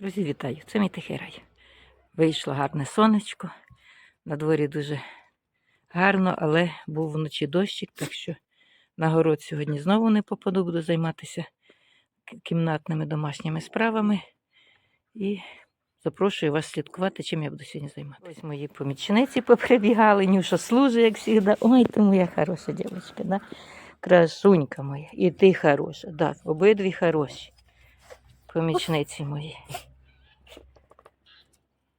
Друзі, вітаю! Це мій тихий рай. Вийшло гарне сонечко. На дворі дуже гарно, але був вночі дощик, так що на город сьогодні знову не попаду, буду займатися кімнатними домашніми справами. І запрошую вас слідкувати, чим я буду сьогодні займатися. Ось мої помічниці поприбігали, Нюша служить, як завжди. Ой, ти моя хороша дівчинка, да? красунька моя. І ти хороша. Да, обидві хороші. Помічниці мої.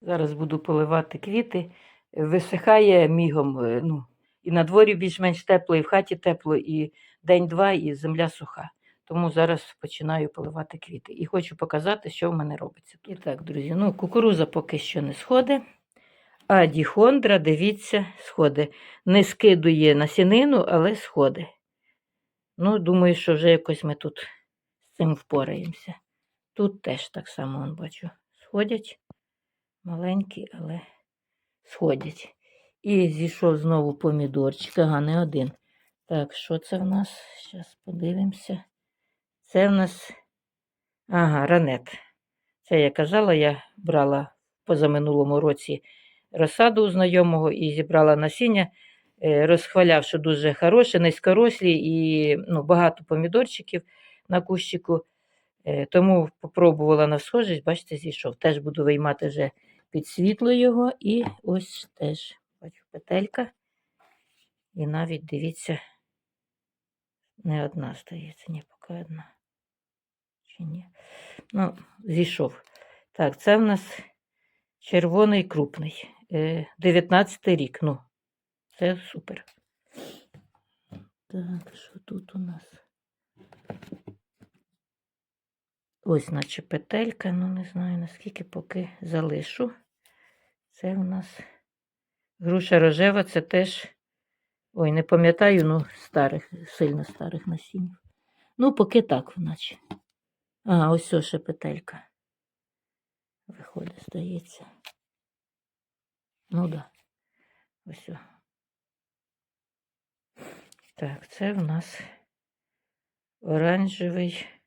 Зараз буду поливати квіти. Висихає мігом. е, Ну, і на дворі більш-менш тепло, і в хаті тепло, і день-два, і земля суха. Тому зараз починаю поливати квіти. І хочу показати, що в мене робиться. Тут. І так, друзі, ну, кукуруза поки що не сходить. А діхондра, дивіться, сходить. Не скидує насінину, але сходить. Ну, думаю, що вже якось ми тут з цим впораємося. Тут теж так само, бачу, сходять. Маленькі, але сходять. І зійшов знову помідорчик, ага, не один. Так, що це в нас? Зараз подивимося. Це в нас. Ага, ранет. Це я казала, я брала позаминулому році розсаду у знайомого і зібрала насіння. Е, Розхваляв, що дуже хороше, низькорослі і ну, багато помідорчиків на кущику. Е, Тому попробувала на схожість, бачите, зійшов. Теж буду виймати вже під світло його. І ось теж бачу петелька. І навіть дивіться, не одна стається, ні, поки одна. Чи ні? Ну, зійшов. Так, це в нас червоний крупний. Е, 19 рік. Ну, це супер. Так, що тут у нас? Ось, наче петелька, ну не знаю наскільки поки залишу. Це у нас груша рожева, це теж. Ой, не пам'ятаю, ну, старих, сильно старих насінь. Ну, поки так, наче. А, ось ще петелька. Виходить, здається. Ну да. Ось. о. Так, це в нас оранжевий.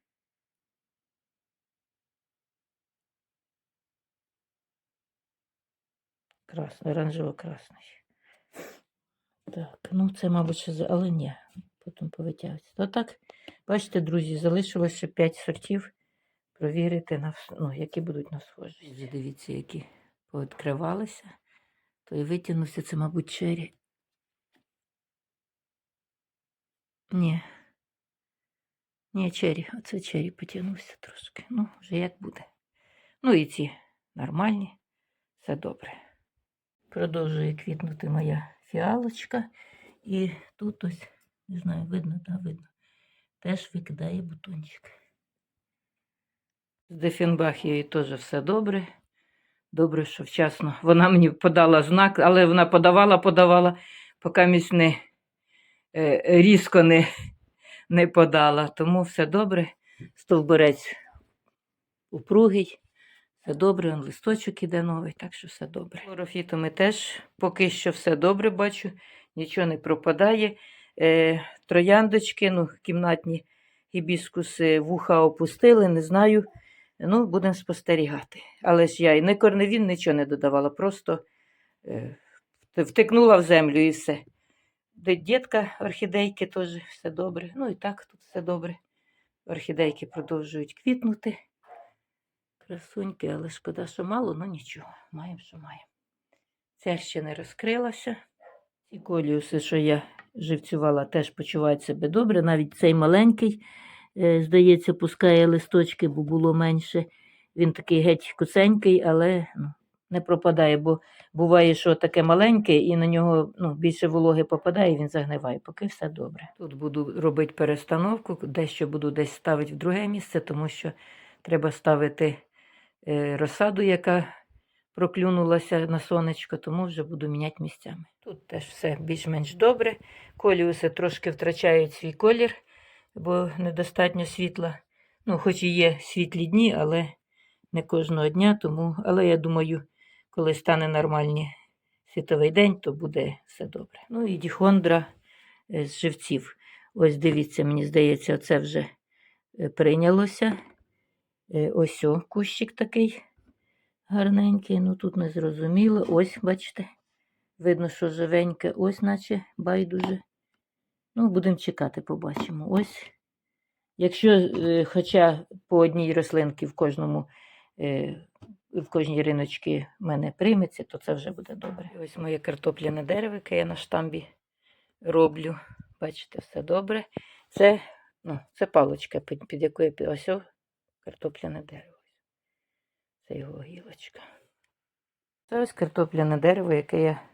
Красний, оранжево-красний. Так, ну це, мабуть, ще, але ні, потім повитягується. То так, бачите, друзі, залишилося ще 5 сортів. Провірити, на, ну, які будуть на схожість. Дивіться, які пооткривалися. То і витягнувся, це, мабуть, чері. Ні. Ні, чері, оце чері потягнувся трошки. Ну, вже як буде. Ну і ці нормальні, все добре. Продовжує квітнути моя фіалочка. І тут ось, не знаю, видно, да, видно, теж викидає бутончик. З Дефінбахією теж все добре. Добре, що вчасно. Вона мені подала знак, але вона подавала, подавала, поки місь не е, різко не, не подала. Тому все добре. Стовбурець упругий. Все добре, он листочок іде новий, так що все добре. Хлорофітами теж поки що все добре бачу, нічого не пропадає. Е, трояндочки, ну, кімнатні гібіскуси вуха опустили, не знаю. Ну, будемо спостерігати. Але ж я і не корневін нічого не додавала, просто е, втикнула в землю і все. Дітка орхідейки теж все добре. Ну і так тут все добре. Орхідейки продовжують квітнути. Красуньки, але шкода, що мало, ну нічого, маємо, що маємо. Ця ще не розкрилася. Ці коліуси, що я живцювала, теж почувають себе добре. Навіть цей маленький, е, здається, пускає листочки, бо було менше. Він такий геть куценький, але ну, не пропадає, бо буває, що таке маленьке, і на нього ну, більше вологи попадає, і він загниває, поки все добре. Тут буду робити перестановку, дещо буду десь ставити в друге місце, тому що треба ставити розсаду, яка проклюнулася на сонечко, тому вже буду міняти місцями. Тут теж все більш-менш добре. Коліуси трошки втрачають свій колір, бо недостатньо світла. Ну, хоч і є світлі дні, але не кожного дня. Тому, але я думаю, коли стане нормальний світовий день, то буде все добре. Ну і діхондра е, з живців. Ось дивіться, мені здається, це вже е, прийнялося. Е, Ось о, кущик такий гарненький. Ну тут не зрозуміло. Ось, бачите, видно, що живеньке, ось, наче байдуже. Ну, будемо чекати, побачимо. Ось. Якщо, е, хоча по одній рослинці в кожному, е, в кожній риночці мене прийметься, то це вже буде добре. Ось моє картопляне дерево, яке я на штамбі роблю. Бачите, все добре. Це, ну, це паличка, під, під якою ось картопляне дерево. Це його гілочка. Це ось картопляне дерево, яке я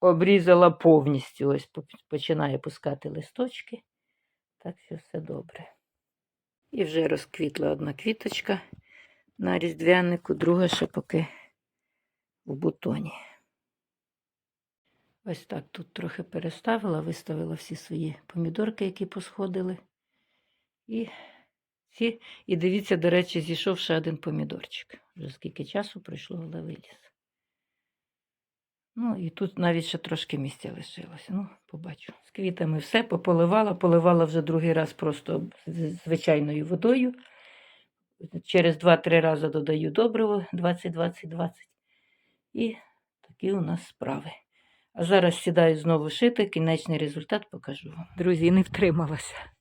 обрізала повністю. Ось по- починає пускати листочки. Так що все добре. І вже розквітла одна квіточка на різдвянику, друга ще поки в бутоні. Ось так тут трохи переставила, виставила всі свої помідорки, які посходили. І, ці, і дивіться, до речі, зійшов ще один помідорчик. Вже скільки часу пройшло, але виліз. Ну, і тут навіть ще трошки місця лишилося. Ну, побачу. З квітами все пополивала, поливала вже другий раз просто звичайною водою. Через 2-3 рази додаю добриво 20-20-20. І такі у нас справи. А зараз сідаю знову шити, кінечний результат покажу вам. Друзі, не втрималася.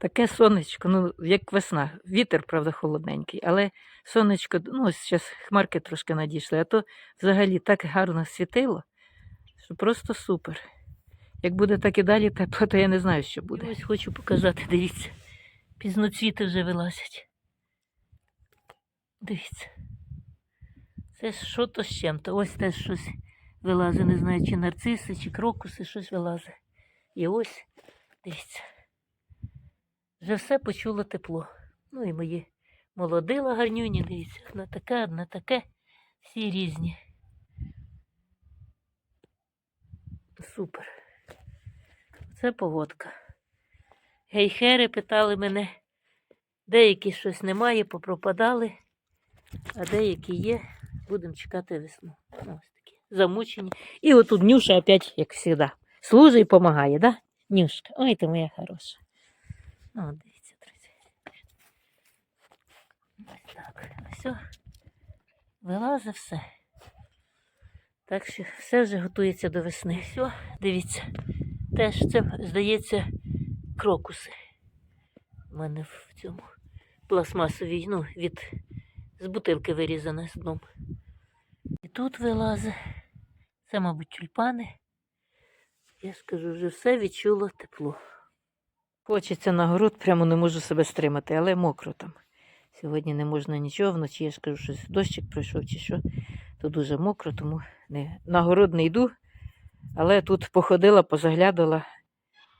Таке сонечко, ну, як весна. Вітер, правда, холодненький, але сонечко, ну, ось зараз хмарки трошки надійшли, а то взагалі так гарно світило, що просто супер. Як буде так і далі тепло, то я не знаю, що буде. І ось хочу показати, дивіться. Пізноцвіти вже вилазять. Дивіться. Це що то з чим-то. Ось теж щось вилазить, не знаю, чи нарциси, чи крокуси, щось вилазить. І ось, дивіться. Вже все почуло тепло. Ну і мої молодила гарнюні, дивіться, одна така, одна таке, всі різні. Супер. Це погодка. Гейхери питали мене, деякі щось немає, попропадали, а деякі є. Будемо чекати весну. Ну, ось такі. Замучені. І отут Нюша опять, як завжди, служить і допомагає, да? Нюшка. Ой, ти моя хороша. О, дивіться, друзі. Ось так. Все. Вилазить все. Так що все вже готується до весни. Все, дивіться. Теж це, здається, крокуси. У мене в цьому пластмасовій, ну, від з бутилки вирізане з дном. І тут вилазить. Це, мабуть, тюльпани. Я скажу, вже все відчуло тепло. Хочеться на город, прямо не можу себе стримати, але мокро там. Сьогодні не можна нічого, вночі я ж кажу, що дощик пройшов чи що, то дуже мокро, тому не, на город не йду. Але тут походила, позаглядала,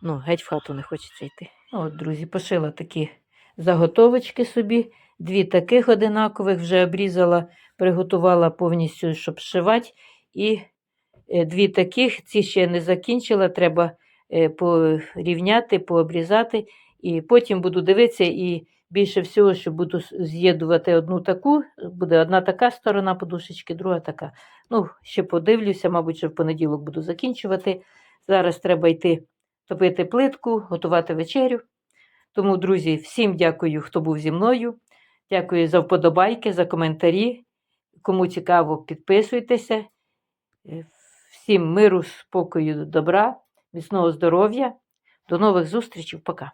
ну, геть в хату не хочеться йти. Ну, От, друзі, пошила такі заготовочки собі. Дві таких одинакових вже обрізала, приготувала повністю, щоб зшивати. І е, дві таких, ці ще не закінчила, треба порівняти, пообрізати. І потім буду дивитися, і більше всього, що буду з'єднувати одну таку, буде одна така сторона подушечки, друга така. Ну, ще подивлюся, мабуть, що в понеділок буду закінчувати. Зараз треба йти топити плитку, готувати вечерю. Тому, друзі, всім дякую, хто був зі мною. Дякую за вподобайки, за коментарі. Кому цікаво, підписуйтеся. Е, Всім миру, спокою, добра, міцного здоров'я. До нових зустрічей. Пока.